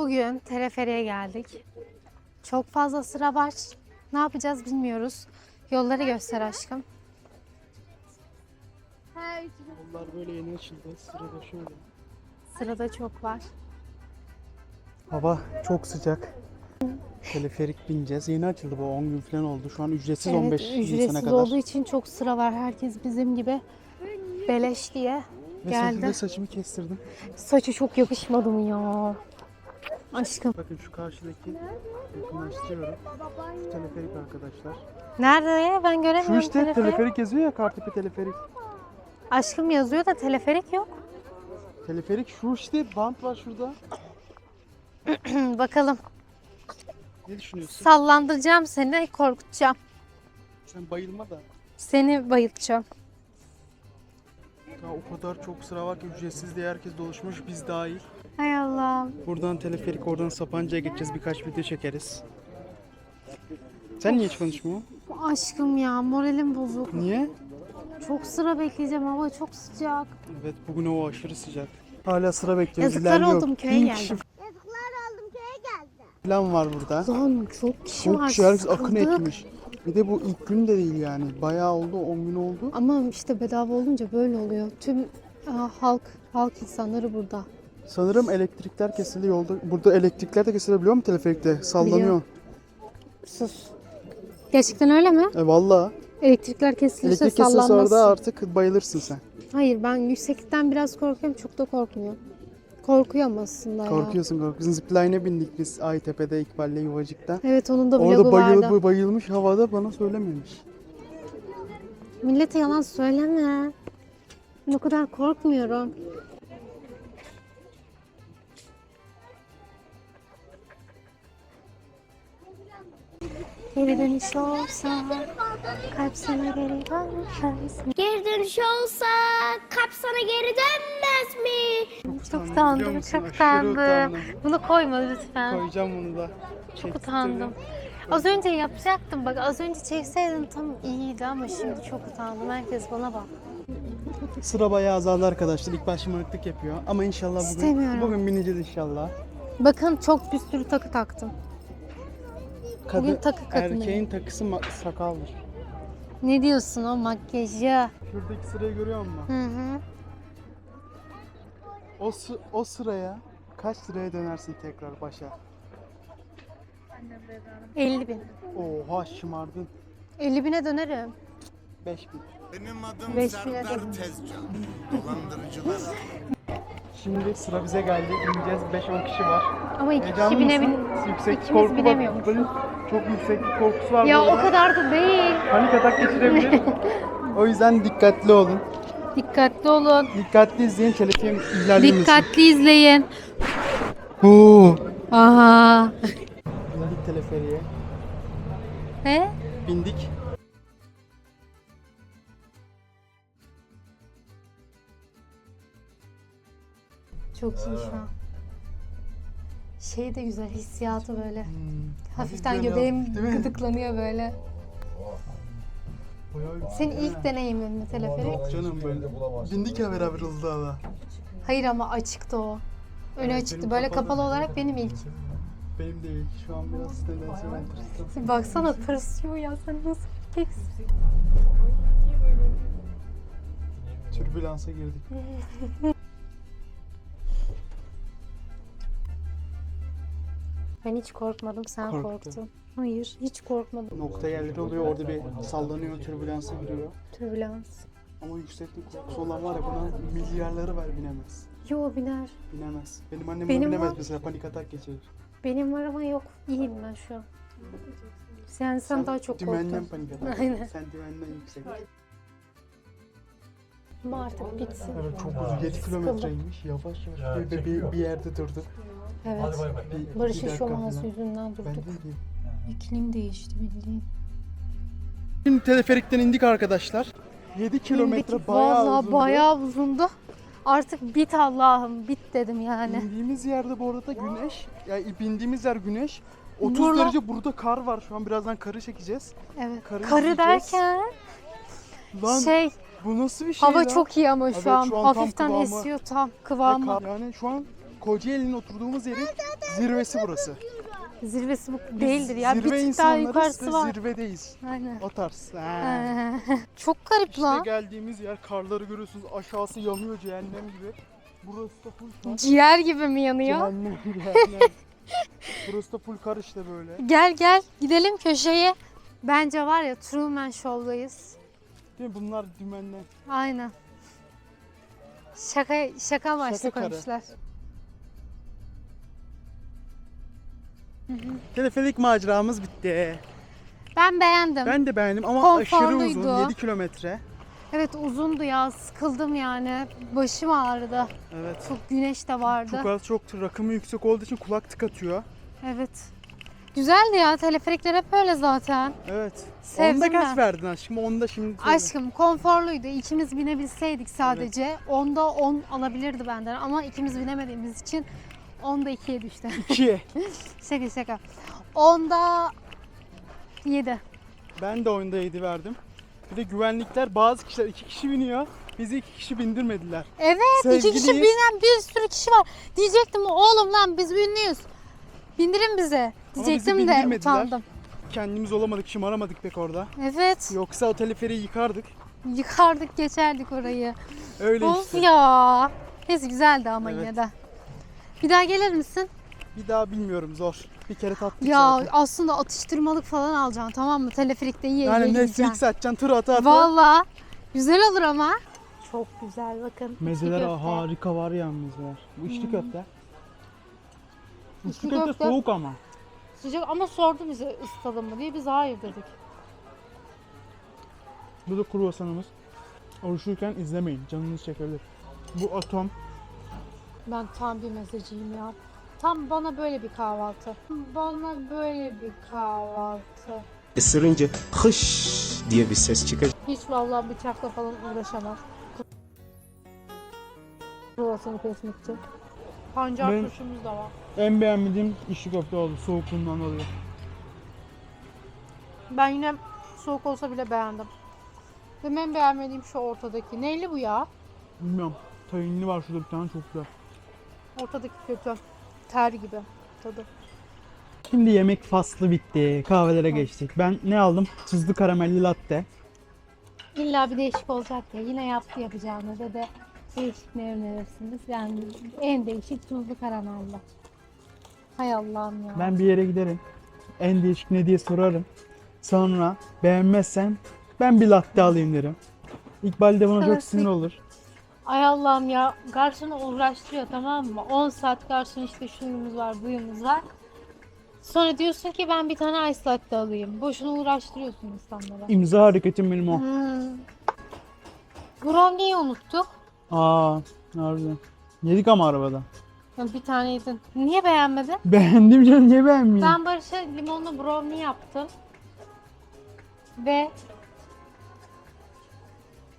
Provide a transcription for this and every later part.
Bugün teleferiye geldik. Çok fazla sıra var. Ne yapacağız bilmiyoruz. Yolları göster aşkım. Yollar böyle yeni açıldı. Sırada şöyle. Sırada çok var. Hava çok sıcak. Teleferik bineceğiz. Yeni açıldı bu 10 gün falan oldu. Şu an ücretsiz 15 Nisan'a ücretsiz kadar. olduğu için çok sıra var. Herkes bizim gibi beleş diye Ve geldi. şekilde saçımı kestirdim. Saçı çok yakışmadı mı ya? Aşkım. Bakın şu karşıdaki yakınlaştırıyorum. Şu teleferik arkadaşlar. Nerede ya? Ben Şu göremiyorum işte teleferik. teleferik yazıyor ya Kartepe teleferik. Aşkım yazıyor da teleferik yok. Teleferik şu işte bant var şurada. Bakalım. Ne düşünüyorsun? Sallandıracağım seni, korkutacağım. Sen bayılma da. Seni bayıltacağım. Ya o kadar çok sıra var ki ücretsiz diye herkes dolaşmış biz dahil. Hay Allah'ım. Buradan teleferik oradan Sapanca'ya gideceğiz birkaç video çekeriz. Sen niye hiç konuşmuyorsun? Aşkım ya moralim bozuk. Niye? Çok sıra bekleyeceğim hava çok sıcak. Evet bugün o aşırı sıcak. Hala sıra bekliyoruz. Yazıklar ilerliyor. oldum, köye Bin geldim. Yazıklar oldum köye geldi. falan var burada. Lan çok kişi Çok var. kişi herkes akın sıkıldık. etmiş. Bir de bu ilk gün de değil yani. Bayağı oldu 10 gün oldu. Ama işte bedava olunca böyle oluyor. Tüm aa, halk halk insanları burada. Sanırım elektrikler kesildi yolda. Burada elektrikler de kesilebiliyor mu teleferikte? Sallanıyor. Biliyorum. Sus. Gerçekten öyle mi? E valla. Elektrikler kesilirse Elektrik kesilse sallanmazsın. orada artık bayılırsın sen. Hayır ben yükseklikten biraz korkuyorum. Çok da korkmuyorum. Korkuyorum aslında ya. Korkuyorsun korkuyorsun. Zipline'e bindik biz Aytepe'de İkbal'le Yuvacık'ta. Evet onun da vlogu Orada bayıl, vardı. bayılmış havada bana söylememiş. Millete yalan söyleme. O kadar korkmuyorum. Geri dönüş olsa kalp sana geri dönmez mi? Geri dönüş olsa kalp sana geri dönmez mi? Çok utandım, çok utandım. Bunu koyma lütfen. Koyacağım bunu da. Çok utandım. Az önce yapacaktım bak az önce çekseydin tam iyiydi ama şimdi çok utandım. Herkes bana bak. Sıra bayağı azaldı arkadaşlar. İlk baş şımarıklık yapıyor. Ama inşallah bugün, bugün bineceğiz inşallah. Bakın çok bir sürü takı taktım. Bugün takı kadınıyım. Erkeğin takısı ma- sakaldır. Ne diyorsun o makyajı? Şuradaki sırayı görüyor musun? Hı hı. O, sı- o sıraya kaç liraya dönersin tekrar başa? 50 bin. Oha şımardın. 50 bine dönerim. 5000. Benim adım Beş Serdar. Tezcan. Dolandırıcılar. Şimdi sıra bize geldi. Bineceğiz. 5-10 kişi var. Ama iki Heyecanlı kişi bine bin. mısın? Yükseklik ikimiz korku binemiyormuş. Çok yükseklik korkusu var. Ya bu o kadar da değil. Panik atak geçirebilir. o yüzden dikkatli olun. Dikkatli olun. Dikkatli izleyin. Telefon ilerlemesin. Dikkatli izleyin. Oo. Aha. Bindik teleferiye. Ne? Bindik. Çok iyi şu an. Şey de güzel hissiyatı böyle. Hafiften böyle göbeğim gıdıklanıyor böyle. Senin ilk deneyimin mi teleferik? Yok canım böyle. Bindik ya beraber Uludağ'da. Hayır ama açıktı o. Önü Evet, açıktı. Böyle kapalı. kapalı olarak benim ilk. Benim değil. Şu an biraz tırstım. Baksana tırsıyor ya sen nasıl bir keksin? Türbülansa girdik. Ben hiç korkmadım sen Korktum. korktun. Hayır hiç korkmadım. Nokta yerleri oluyor. Orada bir sallanıyor. Türbülansa giriyor. Türbülans. Ama yükseklik korkusu olan var ya buna milyarları ver binemez. Yo biner. Binemez. Benim annem Benim Benim binemez var. mesela panik atak geçirir. Benim var ama yok. İyiyim ben şu an. Sen, sen, daha çok Dümenden korktun. panik atak. Aynen. Sen dümenden yüksek. Ama artık bitsin. Evet çok uzun 7 kilometreymiş. Yavaş yavaş bir, bir, bir yerde durduk. Evet. Bir, Barış'ın bir dakika falan. yüzünden durduk. de diyeyim. İklim değişti bildiğin. Şimdi teleferikten indik arkadaşlar. 7 kilometre bayağı Vallahi uzundu. bayağı uzundu. Artık bit Allah'ım bit dedim yani. İndiğimiz yerde bu arada güneş, yani bindiğimiz yer güneş. 30 Buralar- derece burada kar var şu an birazdan karı çekeceğiz. Evet. Karı Karı izleyeceğiz. derken Lan şey bu nasıl bir şey hava lan? çok iyi ama şu Evet, an şu an tam hafiften kıvamı. esiyor tam Ve kıvamı. kar- Yani şu an Kocaeli'nin oturduğumuz yerin Zirvesi burası. Zirvesi bu değildir ya. Bir Zirve tık daha yukarısı var. zirvedeyiz. Aynen. O tarz. Ha. Ee, Çok garip İşte lan. geldiğimiz yer karları görüyorsunuz aşağısı yanıyor cehennem gibi. Burası da full kar. Ciğer gibi mi yanıyor? Cehennem cehennem. Burası da full kar işte böyle. Gel gel gidelim köşeye. Bence var ya Truman Show'dayız. Değil mi? Bunlar dümenler. Aynen. Şaka şaka amaçlı Şaka karı. Teleferik maceramız bitti. Ben beğendim. Ben de beğendim ama aşırı Konforluydu. uzun. 7 kilometre. Evet uzundu ya sıkıldım yani. Başım ağrıdı. Evet. Çok güneş de vardı. Çok az çok rakımı yüksek olduğu için kulak tıkatıyor. Evet. Güzeldi ya teleferikler hep öyle zaten. Evet. Sevdim Onda kaç ben. verdin aşkım? Onda şimdi söyle. Aşkım konforluydu. İkimiz binebilseydik sadece. Onda 10 alabilirdi benden ama ikimiz binemediğimiz için onda 2'ye düştü. 2. şaka şaka. Onda 7. Ben de oyunda 7 verdim. Bir de güvenlikler bazı kişiler 2 kişi biniyor. Bizi 2 kişi bindirmediler. Evet iki kişi binen bir sürü kişi var. Diyecektim oğlum lan biz ünlüyüz. Bindirin bize. bizi Diyecektim de bindirmediler. utandım. Kendimiz olamadık, şımaramadık pek orada. Evet. Yoksa o teleferiği yıkardık. Yıkardık geçerdik orayı. Öyle Of işte. ya. Neyse güzeldi ama Evet. yine de. Bir daha gelir misin? Bir daha bilmiyorum zor. Bir kere tattık Ya zaten. aslında atıştırmalık falan alacaksın tamam mı? Teleferikte yiye yiye Yani gideceksin. Netflix açacaksın tur ata ata. Valla. Güzel olur ama. Çok güzel bakın. Mezeler köfte. harika var ya mezeler. Bu içli köfte. İçli İçli köfte köfte. soğuk ama. Sıcak ama sordu bize ısıtalım mı diye biz hayır dedik. Bu da kruvasanımız. Oruçluyken izlemeyin. Canınız çekebilir. Bu atom. Ben tam bir mezeciyim ya. Tam bana böyle bir kahvaltı. Bana böyle bir kahvaltı. Isırınca hış diye bir ses çıkacak. Hiç vallahi bıçakla falan uğraşamam. Kruvasanı kesmek için. Pancar Ben- turşumuz da var. En beğenmediğim içli köfte oldu. Soğukluğundan dolayı. Ben yine soğuk olsa bile beğendim. Benim en beğenmediğim şu ortadaki. Neyli bu ya? Bilmiyorum. Tayinli var şurada bir tane çok güzel. Ortadaki kötü. Ter gibi tadı. Şimdi yemek faslı bitti. Kahvelere geçtik. Ben ne aldım? Tuzlu karamelli latte. İlla bir değişik olacak ya. Yine yaptı yapacağını dedi. Değişik ne önerirsiniz? Yani en değişik tuzlu karamelli. Hay Allah'ım ya. Ben bir yere giderim. En değişik ne diye sorarım. Sonra beğenmezsen ben bir latte alayım derim. İkbal de buna çok sinir olur. Ay Allah'ım ya. Garsonu uğraştırıyor tamam mı? 10 saat garson işte şuyumuz var buyumuz var. Sonra diyorsun ki ben bir tane ice latte alayım. Boşuna uğraştırıyorsun insanlara. İmza hareketim benim o. Hmm. Brownie'yi unuttuk. Aa, harbiden. Yedik ama arabada. Ya Bir tane yedin. Niye beğenmedin? Beğendim canım niye beğenmeyeyim? Ben Barış'a limonlu brownie yaptım. Ve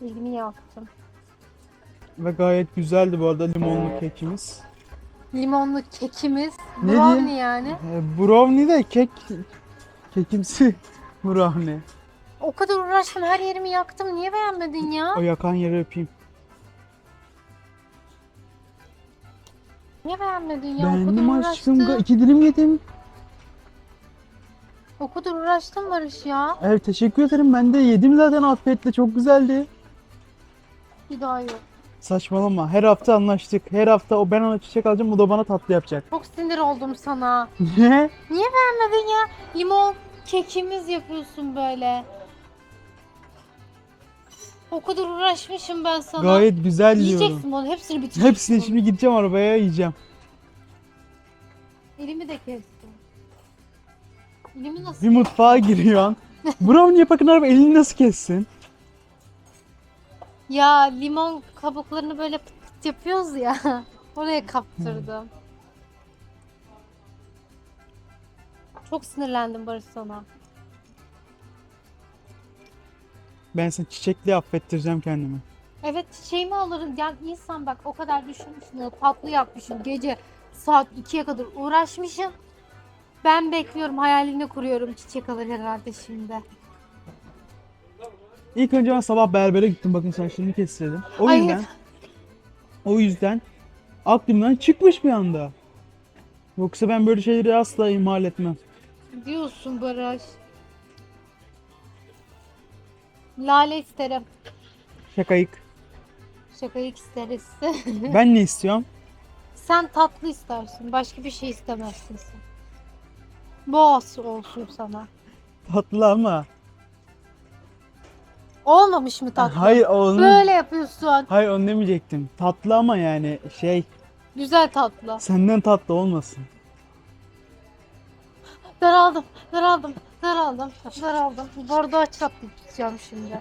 ilgimi yaktım. Ve gayet güzeldi bu arada limonlu kekimiz. Limonlu kekimiz. Ne brownie diyeyim? yani. Ee, brownie de kek kekimsi brownie. O kadar uğraştım her yerimi yaktım. Niye beğenmedin ya? O yakan yeri öpeyim. Niye beğenmedin ya? o Beğendim kadar aşkım. uğraştım. iki dilim yedim. O kadar uğraştım Barış ya. Evet teşekkür ederim. Ben de yedim zaten afiyetle. Çok güzeldi. Bir daha yok. Saçmalama. Her hafta anlaştık. Her hafta o ben ona çiçek alacağım. O da bana tatlı yapacak. Çok sinir oldum sana. Ne? Niye beğenmedin ya? Limon kekimiz yapıyorsun böyle. O kadar uğraşmışım ben sana. Gayet güzel diyorum. Yiyeceksin bunu. Hepsini bitireceksin. Hepsini şimdi gideceğim arabaya yiyeceğim. Elimi de kestim. Elimi nasıl Bir mutfağa giriyorsun. Brownie yaparken araba elini nasıl kessin? Ya limon kabuklarını böyle pıt pıt yapıyoruz ya. Oraya kaptırdım. Çok sinirlendim Barış sana. Ben seni çiçekli affettireceğim kendimi. Evet çiçeğimi alırım. Yani insan bak o kadar düşünmüşsün. Tatlı yapmışsın. Gece saat 2'ye kadar uğraşmışım. Ben bekliyorum hayalini kuruyorum çiçek alır herhalde şimdi. İlk önce ben sabah berbere gittim. Bakın saçlarımı kestirdim. O Ay. yüzden o yüzden aklımdan çıkmış bir anda. Yoksa ben böyle şeyleri asla ihmal etmem. Diyorsun Baraj. Lale isterim. Şakayık. Şakayı isteriz. Ben ne istiyorum? sen tatlı istersin. Başka bir şey istemezsin sen. Boğaz olsun sana. Tatlı ama. Olmamış mı tatlı? Hayır onu. Böyle yapıyorsun. Hayır onu demeyecektim. Tatlı ama yani şey Güzel tatlı. senden tatlı olmasın. Daraldım, daraldım, daraldım, daraldım. Bardağı çatlayacağım şimdi.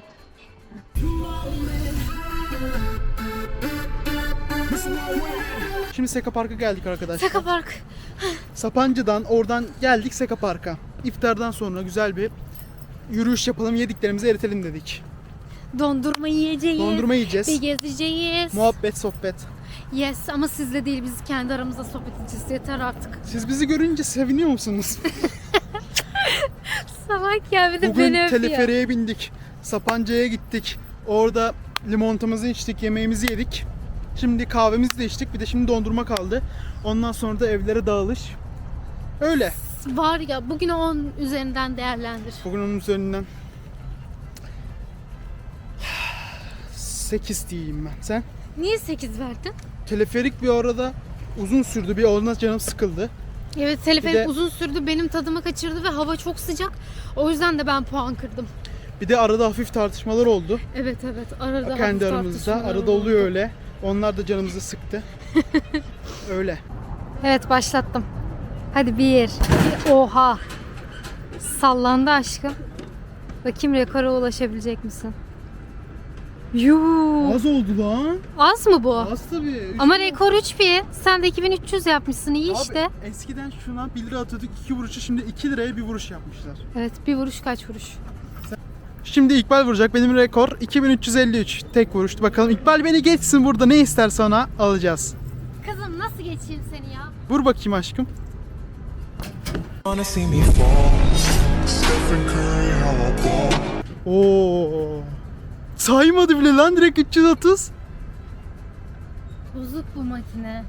Şimdi Seka Park'a geldik arkadaşlar. Seka Park. Sapancı'dan oradan geldik Seka Park'a. İftardan sonra güzel bir yürüyüş yapalım, yediklerimizi eritelim dedik. Dondurma yiyeceğiz. Dondurma yiyeceğiz. Bir gezeceğiz. Muhabbet, sohbet. yes ama sizle değil biz kendi aramızda sohbet edeceğiz. Yeter artık. Siz bizi görünce seviniyor musunuz? Salak ya bir de Bugün beni teleferiğe bindik. Sapanca'ya gittik. Orada limonatamızı içtik, yemeğimizi yedik. Şimdi kahvemizi de içtik. Bir de şimdi dondurma kaldı. Ondan sonra da evlere dağılış. Öyle. Var ya bugün 10 üzerinden değerlendir. Bugün onun üzerinden 8 diyeyim ben. Sen? Niye 8 verdin? Teleferik bir arada uzun sürdü. Bir orada canım sıkıldı. Evet teleferik Bir de- uzun sürdü benim tadımı kaçırdı ve hava çok sıcak. O yüzden de ben puan kırdım. Bir de arada hafif tartışmalar oldu. Evet evet arada kendi hafif aramızda. Arada oldu. oluyor öyle. Onlar da canımızı sıktı. öyle. Evet başlattım. Hadi bir. Oha. Sallandı aşkım. Bakayım rekora ulaşabilecek misin? Yuu. Az oldu lan. Az mı bu? Az tabii. Ama rekor 3000. Sen de 2300 yapmışsın. iyi Abi, işte. eskiden şuna 1 lira atıyorduk 2 vuruşu şimdi 2 liraya bir vuruş yapmışlar. Evet bir vuruş kaç vuruş? Şimdi İkbal vuracak. Benim rekor 2353 tek vuruştu. Bakalım İkbal beni geçsin burada ne isterse ona alacağız. Kızım nasıl geçeyim seni ya? Vur bakayım aşkım. Oo. Saymadı bile lan direkt 330. Bozuk bu makine.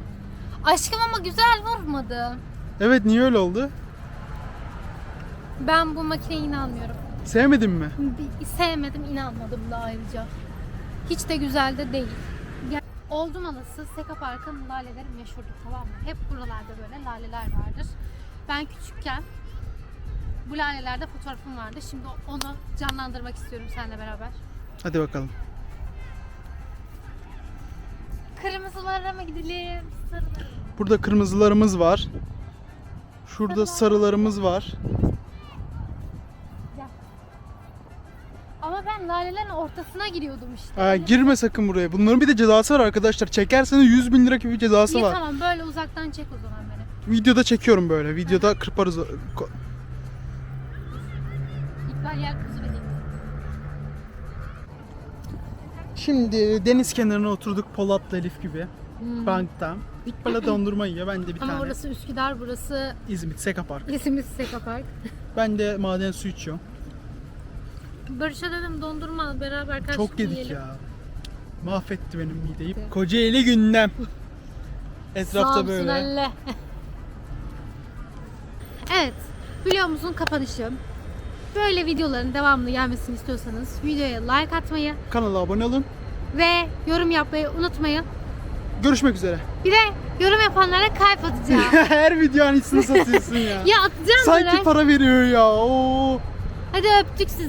Aşkım ama güzel vurmadı. Evet niye öyle oldu? Ben bu makineye inanmıyorum. Sevmedin mi? Bir- Sevmedim, inanmadım da ayrıca. Hiç de güzel de değil. Ya- Oldum anası Seka Park'ın laleleri meşhurdur tamam mı? Hep buralarda böyle laleler vardır. Ben küçükken bu lalelerde fotoğrafım vardı. Şimdi onu canlandırmak istiyorum seninle beraber. Hadi bakalım. Kırmızılara mı gidelim? Sarılara? Burada kırmızılarımız var. Şurada sarılarımız var. Ama ben lalelerin ortasına giriyordum işte. Aa, girme sakın buraya. Bunların bir de cezası var arkadaşlar. Çekerseniz 100 bin lira gibi bir cezası İyi var. tamam böyle uzaktan çek o zaman beni. Videoda çekiyorum böyle. Videoda kırparız. Ko- İkbal yer Şimdi deniz kenarına oturduk Polat'la Elif gibi. Bankta. İkbal'e dondurma yiyor. Ben de bir Ama tane. orası Üsküdar, burası İzmit, Seka Park. İzmit Seka Park. Ben de maden su içiyorum. Barış'a dedim dondurma beraber karşılıklı Çok yedik yiyelim. ya. Mahvetti benim mideyi. Kocaeli gündem. Etrafta böyle. elle. evet, videomuzun kapanışı. Böyle videoların devamlı gelmesini istiyorsanız videoya like atmayı Kanala abone olun. ve yorum yapmayı unutmayın. Görüşmek üzere. Bir de yorum yapanlara kalp atacağım. Her video aynısını satıyorsun ya. ya atacağım Sanki böyle. para veriyor ya. Oo. Hadi öptük sizi.